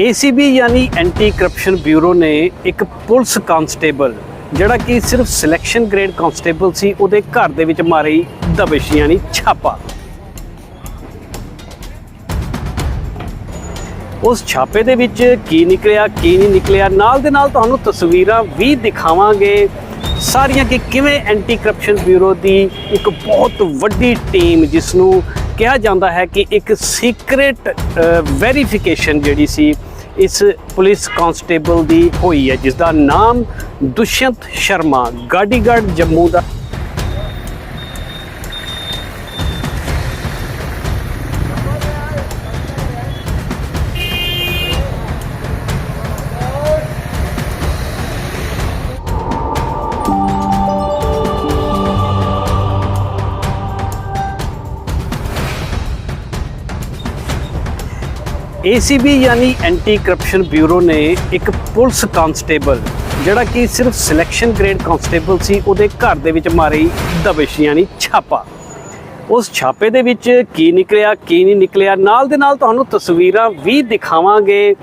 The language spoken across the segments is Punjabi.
ACB ਯਾਨੀ ਐਂਟੀ ਕਰਪਸ਼ਨ ਬਿਊਰੋ ਨੇ ਇੱਕ ਪੁਲਿਸ ਕਾਂਸਟੇਬਲ ਜਿਹੜਾ ਕਿ ਸਿਰਫ ਸਿਲੈਕਸ਼ਨ ਗ੍ਰੇਡ ਕਾਂਸਟੇਬਲ ਸੀ, ਉਹਦੇ ਘਰ ਦੇ ਵਿੱਚ ਮਾਰੀ ਦਬਿਸ਼ ਯਾਨੀ ਛਾਪਾ। ਉਸ ਛਾਪੇ ਦੇ ਵਿੱਚ ਕੀ ਨਿਕਲਿਆ, ਕੀ ਨਹੀਂ ਨਿਕਲਿਆ, ਨਾਲ ਦੇ ਨਾਲ ਤੁਹਾਨੂੰ ਤਸਵੀਰਾਂ ਵੀ ਦਿਖਾਵਾਂਗੇ। ਸਾਰੀਆਂ ਕਿ ਕਿਵੇਂ ਐਂਟੀ ਕਰਪਸ਼ਨ ਬਿਊਰੋ ਦੀ ਇੱਕ ਬਹੁਤ ਵੱਡੀ ਟੀਮ ਜਿਸ ਨੂੰ ਕਿਹਾ ਜਾਂਦਾ ਹੈ ਕਿ ਇੱਕ ਸੀਕ੍ਰੇਟ ਵੈਰੀਫਿਕੇਸ਼ਨ ਜਿਹੜੀ ਸੀ ਇਸ ਪੁਲਿਸ ਕਾਂਸਟੇਬਲ ਦੀ ਹੋਈ ਹੈ ਜਿਸ ਦਾ ਨਾਮ ਦੁਸ਼ਯੰਤ ਸ਼ਰਮਾ ਗਾਡੀਗੜ੍ਹ ਜੰਮੂ ਦਾ ACB ਯਾਨੀ ਐਂਟੀ ਕਰਪਸ਼ਨ ਬਿਊਰੋ ਨੇ ਇੱਕ ਪੁਲਿਸ ਕਾਂਸਟੇਬਲ ਜਿਹੜਾ ਕਿ ਸਿਰਫ ਸਿਲੈਕਸ਼ਨ ਗ੍ਰੇਡ ਕਾਂਸਟੇਬਲ ਸੀ, ਉਹਦੇ ਘਰ ਦੇ ਵਿੱਚ ਮਾਰੀ ਦਬਿਸ਼ ਯਾਨੀ ਛਾਪਾ। ਉਸ ਛਾਪੇ ਦੇ ਵਿੱਚ ਕੀ ਨਿਕਲਿਆ, ਕੀ ਨਹੀਂ ਨਿਕਲਿਆ, ਨਾਲ ਦੇ ਨਾਲ ਤੁਹਾਨੂੰ ਤਸਵੀਰਾਂ ਵੀ ਦਿਖਾਵਾਂਗੇ।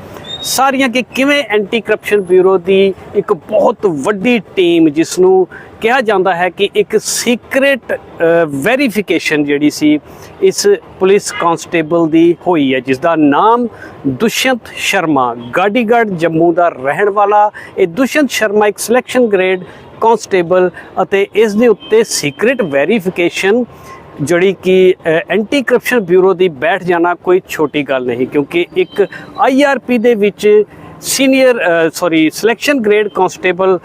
ਸਾਰੀਆਂ ਕਿ ਕਿਵੇਂ ਐਂਟੀ ਕਰਪਸ਼ਨ ਬਿਊਰੋ ਦੀ ਇੱਕ ਬਹੁਤ ਵੱਡੀ ਟੀਮ ਜਿਸ ਨੂੰ ਕਿਹਾ ਜਾਂਦਾ ਹੈ ਕਿ ਇੱਕ ਸੀਕ੍ਰੇਟ ਵੈਰੀਫਿਕੇਸ਼ਨ ਜਿਹੜੀ ਸੀ, ਇਸ ਪੁਲਿਸ ਕਾਂਸਟੇਬਲ ਦੀ ਹੋਈ ਹੈ ਜਿਸ ਦਾ ਨਾਮ ਦੁਸ਼ਯੰਤ ਸ਼ਰਮਾ ਗਾਡੀਗੜ੍ਹ ਜੰਮੂ ਦਾ ਰਹਿਣ ਵਾਲਾ। ਇਹ ਦੁਸ਼ਯੰਤ ਸ਼ਰਮਾ ਇੱਕ ਸਿਲੈਕਸ਼ਨ ਗ੍ਰੇਡ ਕਾਂਸਟੇਬਲ ਅਤੇ ਇਸ ਦੇ ਉੱਤੇ ਸੀਕ੍ਰੇਟ ਵੈਰੀਫਿਕੇਸ਼ਨ ਜਿਹੜੀ ਕਿ ਐਂਟੀ ਕਰਪਸ਼ਨ ਬਿਊਰੋ ਦੀ ਬੈਠ ਜਾਣਾ ਕੋਈ ਛੋਟੀ ਗੱਲ ਨਹੀਂ, ਕਿਉਂਕਿ ਇੱਕ ਆਈਆਰਪੀ ਦੇ ਵਿੱਚ senior sorry selection grade constable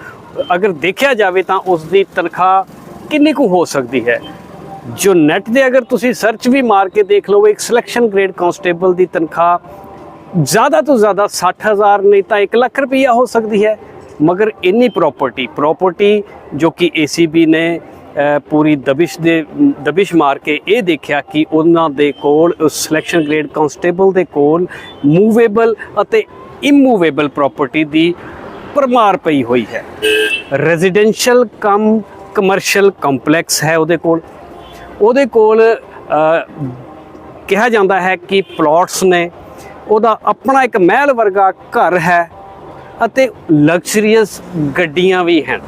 ਅਗਰ ਦੇਖਿਆ ਜਾਵੇ ਤਾਂ ਉਸ ਦੀ ਤਨਖਾਹ ਕਿੰਨੀ ਕੁ ਹੋ ਸਕਦੀ ਹੈ? ਜੋ ਨੈਟ ਦੇ ਅਗਰ ਤੁਸੀਂ ਸਰਚ ਵੀ ਮਾਰ ਕੇ ਦੇਖ ਲਓ, ਇੱਕ ਸਿਲੈਕਸ਼ਨ ਗ੍ਰੇਡ ਕਾਂਸਟੇਬਲ ਦੀ ਤਨਖਾਹ ਜ਼ਿਆਦਾ ਤੋਂ ਜ਼ਿਆਦਾ 60000 ਨਹੀਂ ਤਾਂ 1 ਲੱਖ ਰੁਪਈਆ ਹੋ ਸਕਦੀ ਹੈ। ਮਗਰ ਇੰਨੀ ਪ੍ਰਾਪਰਟੀ ਪ੍ਰਾਪਰਟੀ ਜੋ ਕਿ ACB ਨੇ ਪੂਰੀ ਦਬਿਸ਼ ਦੇ, ਦਬਿਸ਼ ਮਾਰ ਕੇ ਇਹ ਦੇਖਿਆ ਕਿ ਉਹਨਾਂ ਦੇ ਕੋਲ ਸਿਲੈਕਸ਼ਨ ਗ੍ਰੇਡ ਕਾਂਸਟੇਬਲ ਦੇ ਕੋਲ ਮੂਵੇਬਲ ਅਤੇ ਇਮੂਵੇਬਲ ਪ੍ਰਾਪਰਟੀ ਦੀ ਪਰਮਾਰ ਪਈ ਹੋਈ ਹੈ। ਰੈਜ਼ੀਡੈਂਸ਼ੀਅਲ ਕਮ ਕਮਰਸ਼ੀਅਲ ਕੰਪਲੈਕਸ ਹੈ ਉਹਦੇ ਕੋਲ। ਉਹਦੇ ਕੋਲ ਕਿਹਾ ਜਾਂਦਾ ਹੈ ਕਿ ਪਲਾਟਸ ਨੇ ਉਹਦਾ ਆਪਣਾ ਇੱਕ ਮਹਿਲ ਵਰਗਾ ਘਰ ਹੈ ਅਤੇ ਲਗਜ਼ਰੀਅਸ ਗੱਡੀਆਂ ਵੀ ਹਨ।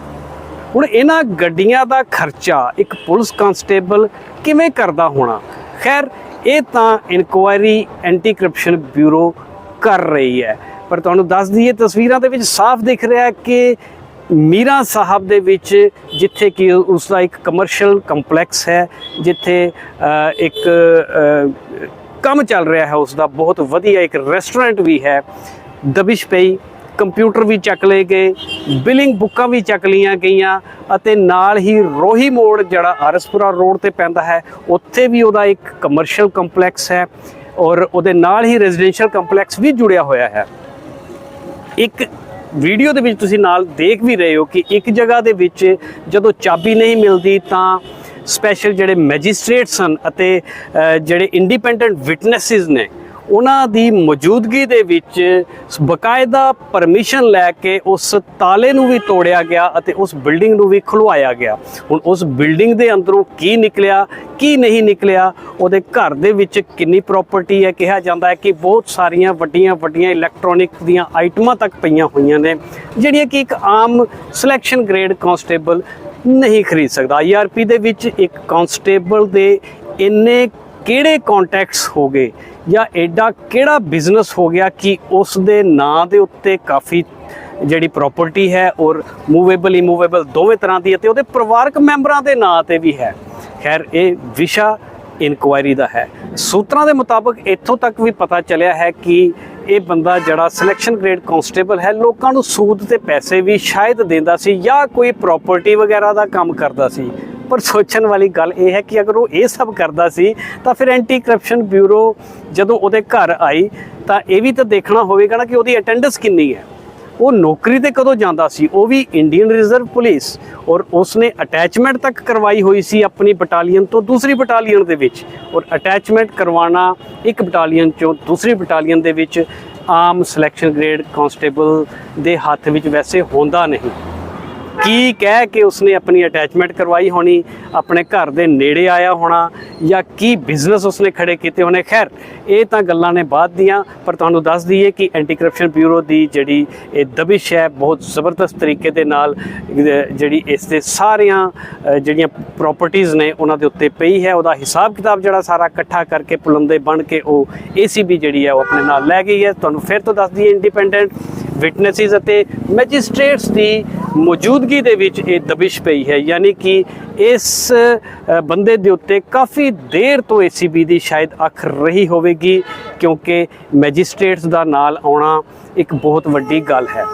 ਹੁਣ ਇਹਨਾਂ ਗੱਡੀਆਂ ਦਾ ਖਰਚਾ ਇੱਕ ਪੁਲਿਸ ਕਾਂਸਟੇਬਲ ਕਿਵੇਂ ਕਰਦਾ ਹੋਣਾ? ਖੈਰ, ਇਹ ਤਾਂ ਇਨਕੁਆਇਰੀ ਐਂਟੀ ਕਰਪਸ਼ਨ ਬਿਊਰੋ ਕਰ ਰਹੀ ਹੈ। ਪਰ ਤੁਹਾਨੂੰ ਦੱਸ ਦਈਏ, ਤਸਵੀਰਾਂ ਦੇ ਵਿੱਚ ਸਾਫ਼ ਦਿਖ ਰਿਹਾ ਹੈ ਕਿ ਮੀਰਾ ਸਾਹਿਬ ਦੇ ਵਿੱਚ, ਜਿੱਥੇ ਕਿ ਉਸ ਦਾ ਇੱਕ ਕਮਰਸ਼ੀਅਲ ਕੰਪਲੈਕਸ ਹੈ, ਜਿੱਥੇ ਇੱਕ ਕੰਮ ਚੱਲ ਰਿਹਾ ਹੈ ਉਸ ਦਾ ਬਹੁਤ ਵਧੀਆ ਇੱਕ ਰੈਸਟੋਰੈਂਟ ਵੀ ਹੈ। ਦਬਿਸ਼ ਪਈ ਕੰਪਿਊਟਰ ਵੀ ਚੱਕ ਲਏ ਗਏ ਬਿਲਿੰਗ ਬੁੱਕਾਂ ਵੀ ਚੱਕ ਲਈਆਂ ਗਈਆਂ, ਅਤੇ ਨਾਲ ਹੀ ਰੋਹੀ ਮੋੜ, ਜਿਹੜਾ ਆਰਸਪੁਰਾ ਰੋਡ ਤੇ ਪੈਂਦਾ ਹੈ, ਉੱਥੇ ਵੀ ਉਹਦਾ ਇੱਕ ਕਮਰਸ਼ੀਅਲ ਕੰਪਲੈਕਸ ਹੈ, ਔਰ ਉਹਦੇ ਨਾਲ ਹੀ ਰੈਜ਼ੀਡੈਂਸ਼ੀਅਲ ਕੰਪਲੈਕਸ ਵੀ ਜੁੜਿਆ ਹੋਇਆ ਹੈ। ਇੱਕ ਵੀਡੀਓ ਦੇ ਵਿੱਚ ਤੁਸੀਂ ਨਾਲ ਦੇਖ ਵੀ ਰਹੇ ਹੋ ਕਿ ਇੱਕ ਜਗ੍ਹਾ ਦੇ ਵਿੱਚ ਜਦੋਂ ਚਾਬੀ ਨਹੀਂ ਮਿਲਦੀ ਤਾਂ ਸਪੈਸ਼ਲ ਜਿਹੜੇ ਮੈਜਿਸਟ੍ਰੇਟਸ ਸਨ ਅਤੇ ਜਿਹੜੇ ਇੰਡੀਪੈਂਡੈਂਟ ਵਿਟਨੈਸਿਸ ਨੇ ਉਹਨਾਂ ਦੀ ਮੌਜੂਦਗੀ ਦੇ ਵਿੱਚ ਬਕਾਇਦਾ ਪਰਮਿਸ਼ਨ ਲੈ ਕੇ ਉਸ ਤਾਲੇ ਨੂੰ ਵੀ ਤੋੜਿਆ ਗਿਆ ਅਤੇ ਉਸ ਬਿਲਡਿੰਗ ਨੂੰ ਵੀ ਖੁਲਵਾਇਆ ਗਿਆ। ਹੁਣ ਉਸ ਬਿਲਡਿੰਗ ਦੇ ਅੰਦਰੋਂ ਕੀ ਨਿਕਲਿਆ, ਕੀ ਨਹੀਂ ਨਿਕਲਿਆ, ਉਹਦੇ ਘਰ ਦੇ ਵਿੱਚ ਕਿੰਨੀ ਪ੍ਰਾਪਰਟੀ ਹੈ, ਕਿਹਾ ਜਾਂਦਾ ਹੈ ਕਿ ਬਹੁਤ ਸਾਰੀਆਂ ਵੱਡੀਆਂ ਵੱਡੀਆਂ ਇਲੈਕਟ੍ਰੋਨਿਕ ਦੀਆਂ ਆਈਟਮਾਂ ਤੱਕ ਪਈਆਂ ਹੋਈਆਂ ਨੇ, ਜਿਹੜੀਆਂ ਕਿ ਇੱਕ ਆਮ ਸਿਲੈਕਸ਼ਨ ਗ੍ਰੇਡ ਕਾਂਸਟੇਬਲ ਨਹੀਂ ਖਰੀਦ ਸਕਦਾ। ਆਈਆਰਪੀ ਦੇ ਵਿੱਚ ਇੱਕ ਕਾਂਸਟੇਬਲ ਦੇ ਇੰਨੇ ਕਿਹੜੇ ਕੰਟੈਕਟਸ ਹੋ ਗਏ ਜਾਂ ਐਡਾ ਕਿਹੜਾ ਬਿਜ਼ਨਸ ਹੋ ਗਿਆ ਕਿ ਉਸ ਦੇ ਨਾਂ ਦੇ ਉੱਤੇ ਕਾਫੀ ਜਿਹੜੀ ਪ੍ਰਾਪਰਟੀ ਹੈ ਔਰ ਮੂਵੇਬਲ ਇਮੂਵੇਬਲ ਦੋਵੇਂ ਤਰ੍ਹਾਂ ਦੀ ਅਤੇ ਉਹਦੇ ਪਰਿਵਾਰਕ ਮੈਂਬਰਾਂ ਦੇ ਨਾਂ ਤੇ ਵੀ ਹੈ। ਖੈਰ, ਇਹ ਵਿਸ਼ਾ ਇਨਕੁਆਇਰੀ ਦਾ ਹੈ। ਸੂਤਰਾਂ ਦੇ ਮੁਤਾਬਕ ਇੱਥੋਂ ਤੱਕ ਵੀ ਪਤਾ ਚੱਲਿਆ ਹੈ ਕਿ ਇਹ ਬੰਦਾ ਜਿਹੜਾ ਸਿਲੈਕਸ਼ਨ ਗ੍ਰੇਡ ਕਾਂਸਟੇਬਲ ਹੈ, ਲੋਕਾਂ ਨੂੰ ਸੂਦ ਤੇ ਪੈਸੇ ਵੀ ਸ਼ਾਇਦ ਦਿੰਦਾ ਸੀ ਜਾਂ ਕੋਈ ਪ੍ਰਾਪਰਟੀ ਵਗੈਰਾ ਦਾ ਕੰਮ ਕਰਦਾ ਸੀ। ਪਰ ਸੋਚਣ ਵਾਲੀ ਗੱਲ ਇਹ ਹੈ ਕਿ ਅਗਰ ਉਹ ਇਹ ਸਭ ਕਰਦਾ ਸੀ, ਤਾਂ ਫਿਰ ਐਂਟੀ ਕਰਪਸ਼ਨ ਬਿਊਰੋ ਜਦੋਂ ਉਹਦੇ ਘਰ ਆਈ, ਤਾਂ ਇਹ ਵੀ ਤਾਂ ਦੇਖਣਾ ਹੋਵੇਗਾ ਨਾ ਕਿ ਉਹਦੀ ਅਟੈਂਡੈਂਸ ਕਿੰਨੀ ਹੈ। ਉਹ ਨੌਕਰੀ ਤੇ ਕਦੋਂ ਜਾਂਦਾ ਸੀ? ਉਹ ਵੀ ਇੰਡੀਅਨ ਰਿਜ਼ਰਵ ਪੁਲਿਸ ਔਰ ਉਸਨੇ ਅਟੈਚਮੈਂਟ ਤੱਕ ਕਰਵਾਈ ਹੋਈ ਸੀ ਆਪਣੀ ਬਟਾਲੀਅਨ ਤੋਂ ਦੂਸਰੀ ਬਟਾਲੀਅਨ ਦੇ ਵਿੱਚ। ਔਰ ਅਟੈਚਮੈਂਟ ਕਰਵਾਉਣਾ ਇੱਕ ਬਟਾਲੀਅਨ ਚੋਂ ਦੂਸਰੀ ਬਟਾਲੀਅਨ ਦੇ ਵਿੱਚ ਆਮ ਸਿਲੈਕਸ਼ਨ ਗ੍ਰੇਡ ਕਾਂਸਟੇਬਲ ਦੇ ਹੱਥ ਵਿੱਚ ਵੈਸੇ ਹੁੰਦਾ ਨਹੀਂ। ਕੀ ਕਹਿ ਕੇ ਉਸਨੇ ਆਪਣੀ ਅਟੈਚਮੈਂਟ ਕਰਵਾਈ ਹੋਣੀ? ਆਪਣੇ ਘਰ ਦੇ ਨੇੜੇ ਆਇਆ ਹੋਣਾ ਜਾਂ ਕੀ ਬਿਜ਼ਨਸ ਉਸਨੇ ਖੜੇ ਕੀਤੇ ਹੋਣੇ? ਖੈਰ, ਇਹ ਤਾਂ ਗੱਲਾਂ ਨੇ ਬਾਅਦ ਦੀਆਂ, ਪਰ ਤੁਹਾਨੂੰ ਦੱਸ ਦਈਏ ਕਿ ਐਂਟੀ ਕਰਪਸ਼ਨ ਬਿਊਰੋ ਦੀ ਜਿਹੜੀ ਇਹ ਦਬਿਸ਼ ਹੈ, ਬਹੁਤ ਜ਼ਬਰਦਸਤ ਤਰੀਕੇ ਦੇ ਨਾਲ ਜਿਹੜੀ ਇਸ ਦੇ ਸਾਰੀਆਂ ਜਿਹੜੀਆਂ ਪ੍ਰਾਪਰਟੀਆਂ ਨੇ, ਉਹਨਾਂ ਦੇ ਉੱਤੇ ਪਈ ਹੈ। ਉਹਦਾ ਹਿਸਾਬ ਕਿਤਾਬ ਜਿਹੜਾ ਸਾਰਾ ਇਕੱਠਾ ਕਰਕੇ ਪੁਲੰਦੇ ਬਣ ਕੇ ਉਹ ਏਸੀਬੀ ਜਿਹੜੀ ਹੈ, ਉਹ ਆਪਣੇ ਨਾਲ ਲੈ ਗਈ ਹੈ। ਤੁਹਾਨੂੰ ਫਿਰ ਤੋਂ ਦੱਸ ਦਈਏ ਇੰਡੀਪੈਂਡੈਂਟ ਵਿਟਨੈਸਿਸ ਅਤੇ ਮੈਜਿਸਟ੍ਰੇਟਸ ਦੀ ਮੌਜੂਦਗੀ ਦੇ ਵਿੱਚ ਇਹ ਦਬਿਸ਼ ਪਈ ਹੈ। ਯਾਨੀ ਕਿ ਇਸ ਬੰਦੇ ਦੇ ਉੱਤੇ ਕਾਫੀ ਦੇਰ ਤੋਂ ਏਸੀਬੀ ਦੀ ਸ਼ਾਇਦ ਅੱਖ ਰਹੀ ਹੋਵੇਗੀ ਕਿਉਂਕਿ ਮੈਜਿਸਟ੍ਰੇਟਸ ਦਾ ਨਾਲ ਆਉਣਾ ਇੱਕ ਬਹੁਤ ਵੱਡੀ ਗੱਲ ਹੈ।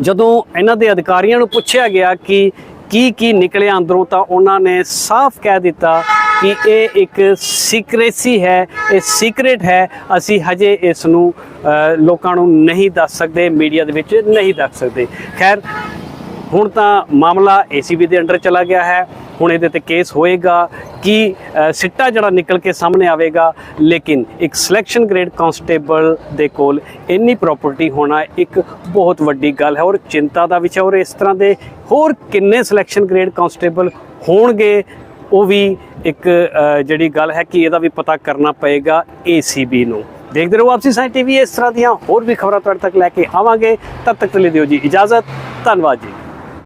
ਜਦੋਂ ਇਹਨਾਂ ਦੇ ਅਧਿਕਾਰੀਆਂ ਨੂੰ ਪੁੱਛਿਆ ਗਿਆ ਕਿ ਕੀ ਕੀ ਨਿਕਲਿਆ ਅੰਦਰੋਂ ਤਾਂ ਉਹਨਾਂ ਨੇ ਸਾਫ਼ ਕਹਿ ਦਿੱਤਾ ਕਿ ਇਹ ਇੱਕ ਸੀਕ੍ਰੇਸੀ ਹੈ, ਇਹ ਸੀਕ੍ਰੇਟ ਹੈ। ਅਸੀਂ ਹਜੇ ਇਸ ਨੂੰ ਲੋਕਾਂ ਨੂੰ ਨਹੀਂ ਦੱਸ ਸਕਦੇ ਮੀਡੀਆ ਦੇ ਵਿੱਚ ਨਹੀਂ ਦੱਸ ਸਕਦੇ। ਖੈਰ, ਹੁਣ ਤਾਂ ਮਾਮਲਾ ਏਸੀਬੀ ਦੇ ਅੰਡਰ ਚਲਾ ਗਿਆ ਹੈ। ਹੁਣ ਇਹਦੇ ਤੇ ਕੇਸ ਹੋਏਗਾ ਕਿ ਸਿੱਟਾ ਜਿਹੜਾ ਨਿਕਲ ਕੇ ਸਾਹਮਣੇ ਆਵੇਗਾ। ਲੇਕਿਨ ਇੱਕ ਸਿਲੈਕਸ਼ਨ ਗ੍ਰੇਡ ਕਾਂਸਟੇਬਲ ਦੇ ਕੋਲ ਇੰਨੀ ਪ੍ਰਾਪਰਟੀ ਹੋਣਾ ਇੱਕ ਬਹੁਤ ਵੱਡੀ ਗੱਲ ਹੈ ਔਰ ਚਿੰਤਾ ਦਾ ਵਿਸ਼ਾ ਔਰ ਇਸ ਤਰ੍ਹਾਂ ਦੇ ਹੋਰ ਕਿੰਨੇ ਸਿਲੈਕਸ਼ਨ ਗ੍ਰੇਡ ਕਾਂਸਟੇਬਲ ਹੋਣਗੇ? ਉਹ ਵੀ ਇੱਕ ਜਿਹੜੀ ਗੱਲ ਹੈ ਕਿ ਇਹਦਾ ਵੀ ਪਤਾ ਕਰਨਾ ਪਏਗਾ ਏਸੀਬੀ ਨੂੰ। ਦੇਖਦੇ ਰਹੋ ਆਪਸੀ ਸਾਈ ਟੀਵੀ ਇਸ ਤਰ੍ਹਾਂ ਦੀਆਂ ਹੋਰ ਵੀ ਖਬਰਾਂ ਤੁਹਾਡੇ ਤੱਕ ਲੈ ਕੇ ਆਵਾਂਗੇ। ਤਦ ਤੱਕ ਲਈ ਦਿਓ ਜੀ ਇਜਾਜ਼ਤ। ਧੰਨਵਾਦ ਜੀ।